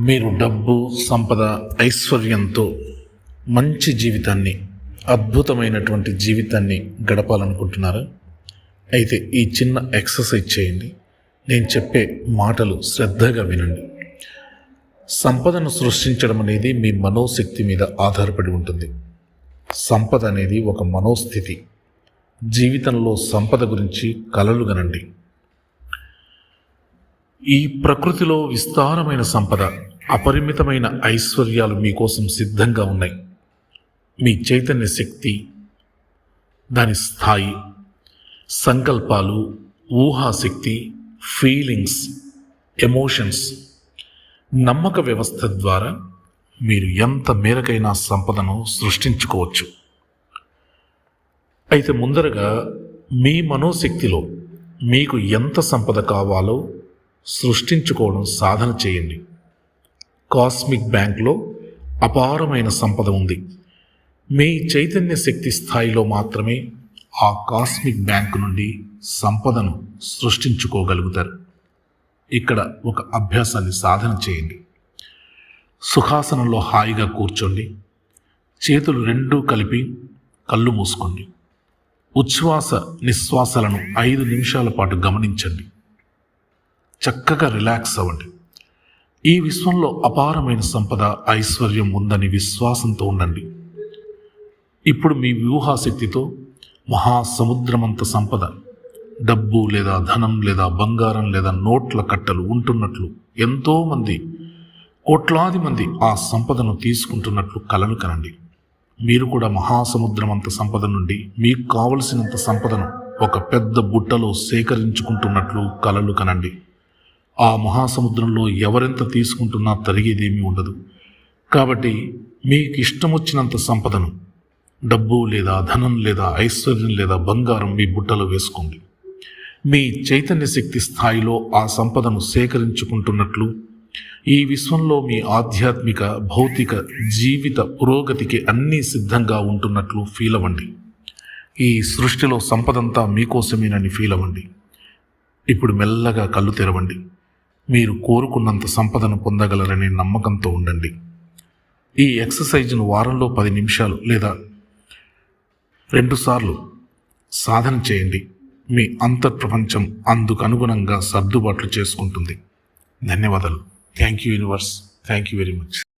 మీరు డబ్బు సంపద ఐశ్వర్యంతో మంచి జీవితాన్ని అద్భుతమైనటువంటి జీవితాన్ని గడపాలనుకుంటున్నారా? అయితే ఈ చిన్న ఎక్సర్సైజ్ చేయండి. నేను చెప్పే మాటలు శ్రద్ధగా వినండి. సంపదను సృష్టించడం అనేది మీ మనోశక్తి మీద ఆధారపడి ఉంటుంది. సంపద అనేది ఒక మనోస్థితి. జీవితంలో సంపద గురించి కలలు గనండి. ఈ ప్రకృతిలో విస్తారమైన సంపద అపరిమితమైన ఐశ్వర్యాలు మీకోసం సిద్ధంగా ఉన్నాయి. మీ చైతన్య శక్తి దాని స్థాయి సంకల్పాలు ఊహాశక్తి ఫీలింగ్స్ ఎమోషన్స్ నమ్మక వ్యవస్థ ద్వారా మీరు ఎంత మేరకైనా సంపదను సృష్టించుకోవచ్చు. అయితే ముందరగా మీ మనోశక్తిలో మీకు ఎంత సంపద కావాలో సృష్టించుకోవడం సాధన చేయండి. కాస్మిక్ బ్యాంక్లో అపారమైన సంపద ఉంది. మీ చైతన్య శక్తి స్థాయిలో మాత్రమే ఆ కాస్మిక్ బ్యాంక్ నుండి సంపదను సృష్టించుకోగలుగుతారు. ఇక్కడ ఒక అభ్యాసాన్ని సాధన చేయండి. సుఖాసనంలో హాయిగా కూర్చోండి. చేతులు రెండూ కలిపి కళ్ళు మూసుకోండి. ఉచ్ఛ్వాస నిశ్వాసాలను ఐదు నిమిషాల పాటు గమనించండి. చక్కగా రిలాక్స్ అవ్వండి. ఈ విశ్వంలో అపారమైన సంపద ఐశ్వర్యం ఉందని విశ్వాసంతో ఉండండి. ఇప్పుడు మీ వ్యూహాశక్తితో మహాసముద్రమంత సంపద డబ్బు లేదా ధనం లేదా బంగారం లేదా నోట్ల కట్టలు ఉంటున్నట్లు ఎంతోమంది కోట్లాది మంది ఆ సంపదను తీసుకుంటున్నట్లు కలలు కనండి. మీరు కూడా మహాసముద్రమంత సంపద నుండి మీకు కావలసినంత సంపదను ఒక పెద్ద బుట్టలో సేకరించుకుంటున్నట్లు కలలు కనండి. ఆ మహాసముద్రంలో ఎవరెంత తీసుకుంటున్నా తరిగేదేమీ ఉండదు. కాబట్టి మీకు ఇష్టం వచ్చినంత సంపదను డబ్బు లేదా ధనం లేదా ఐశ్వర్యం లేదా బంగారం మీ బుట్టలో వేసుకోండి. మీ చైతన్య శక్తి స్థాయిలో ఆ సంపదను సేకరించుకుంటున్నట్లు ఈ విశ్వంలో మీ ఆధ్యాత్మిక భౌతిక జీవిత పురోగతికి అన్నీ సిద్ధంగా ఉంటున్నట్లు ఫీల్ అవ్వండి ఈ సృష్టిలో సంపదంతా మీకోసమేనని ఫీల్ అవ్వండి ఇప్పుడు మెల్లగా కళ్ళు తెరవండి. మీరు కోరుకున్నంత సంపదను పొందగలరనే నమ్మకంతో ఉండండి. ఈ ఎక్సర్సైజ్ను వారంలో పది నిమిషాలు లేదా రెండుసార్లు సాధన చేయండి. మీ అంతర్ప్రపంచం అందుకు అనుగుణంగా సర్దుబాట్లు చేసుకుంటుంది. ధన్యవాదాలు. Thank you universe. Thank you very much.